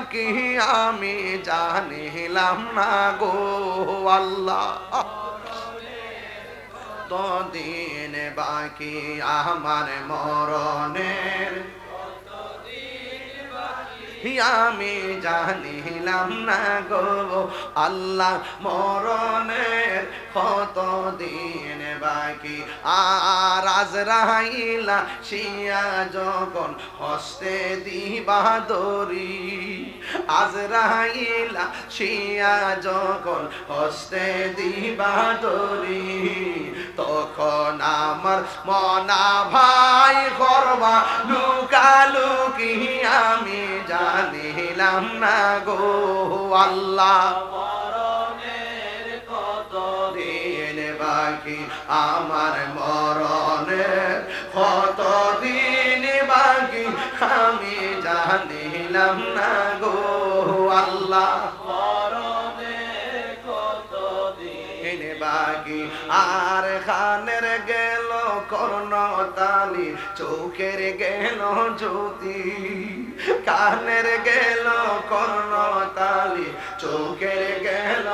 কি আমি জানিলাম না গো আল্লাহ। তদিন দিন বাকি আমার মরণের আমি জানিলাম না গো, আল্লাহ মরণের কত দিন বাকি। আর আজরাইলা শিয়া যখন হস্তে দিবা দরি আজরাইলা শিয়া যখন হস্তে দিবা দরি তখন আমার মনা ভাই করবা লুকালুকি আমি জানিলাম না গো আল্লাহ। আমার মরণের কত দিন বাকি? আমি জানিলাম না গো আল্লাহ। আর খানের গেল কর্ণ তালি চোখের গেল জ্যোতি। কানের গেল কর্ণ তালি চোখের গেল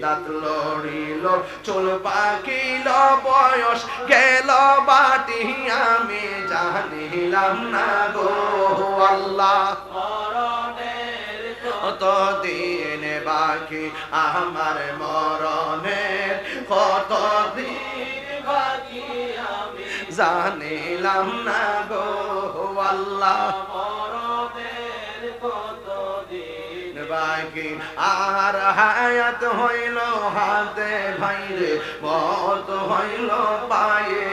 দাঁত লড়িল চুল পাকিল বয়স গেল বাটি আমি জানিলাম না গো আল্লাহ। কত দিন বাকি আমার মরণের? কত দিন জানিলাম না গো আল্লাহ। আর হায়াত হইল হাতে ভাইরে, মত হইল পায়ে।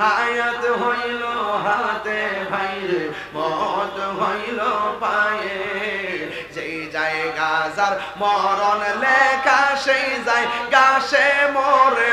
হায়াত হইল হাতে ভাইরে, মত হইল পায়ে। যেই যায় যার মরণ লেখা, সেই যায় গাছে মরে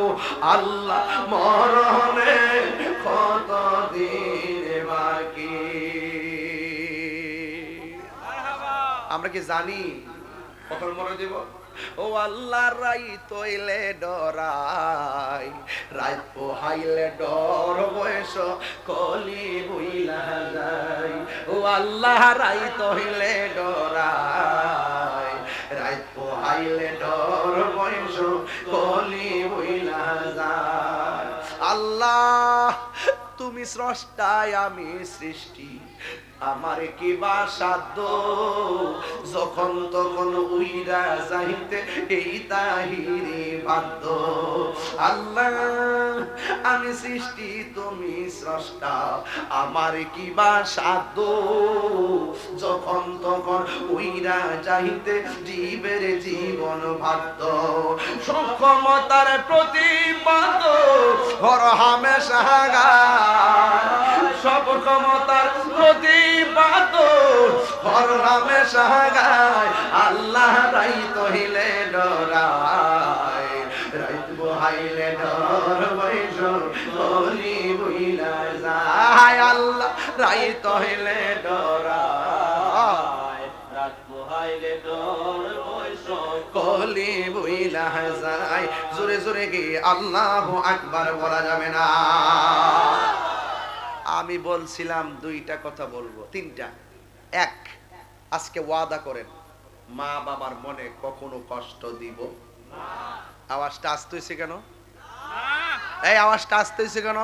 আল্লাহ মরণের কত দিন বাকি আমরা কি জানি কখন মরে দেব? ও আল্লাহ রাই তৈলে ডরাই রাই পোহাইলে ডর বয়স, কলি বইলা যাই। ও আল্লাহ রাই তৈলে ডরাই রাই পোহাইলে ডর বয়স, কলি তুমি স্রষ্টায় আমি সৃষ্টি। আমার কি বা সাধ্য? যখন তখন উইরা যাইতে এই তাহিরি বাধ্য। আল্লাহ, আমি সৃষ্টি, তুমি স্রষ্টা, আমার কি বা সাধ্য? যখন তখন উইরা যাইতে জীবের জীবন বাধ্য। সক্ষমতার প্রতিবাদ হর হামেশা সব ক্ষমতার প্রতিবাদ হর হামেশা আল্লাহ রাই তহিলে ডরায়। রাইত বহাইলে ডর বৈশ বলি বইলা যায়। আল্লাহ রাই তহিলে ডরায়। কলি বইলা যায়। জোরে জোরে গিয়ে আল্লাহ আকবার বলা যাবে না। আমি বলছিলাম দুইটা কথা বলব তিনটা। এক আজকে ওয়াদা করেন মা বাবার মনে কখনো কষ্ট দিব? আওয়াজটা আসতে হয়েছে কেন এই আওয়াজটা আসতে হয়েছে কেন?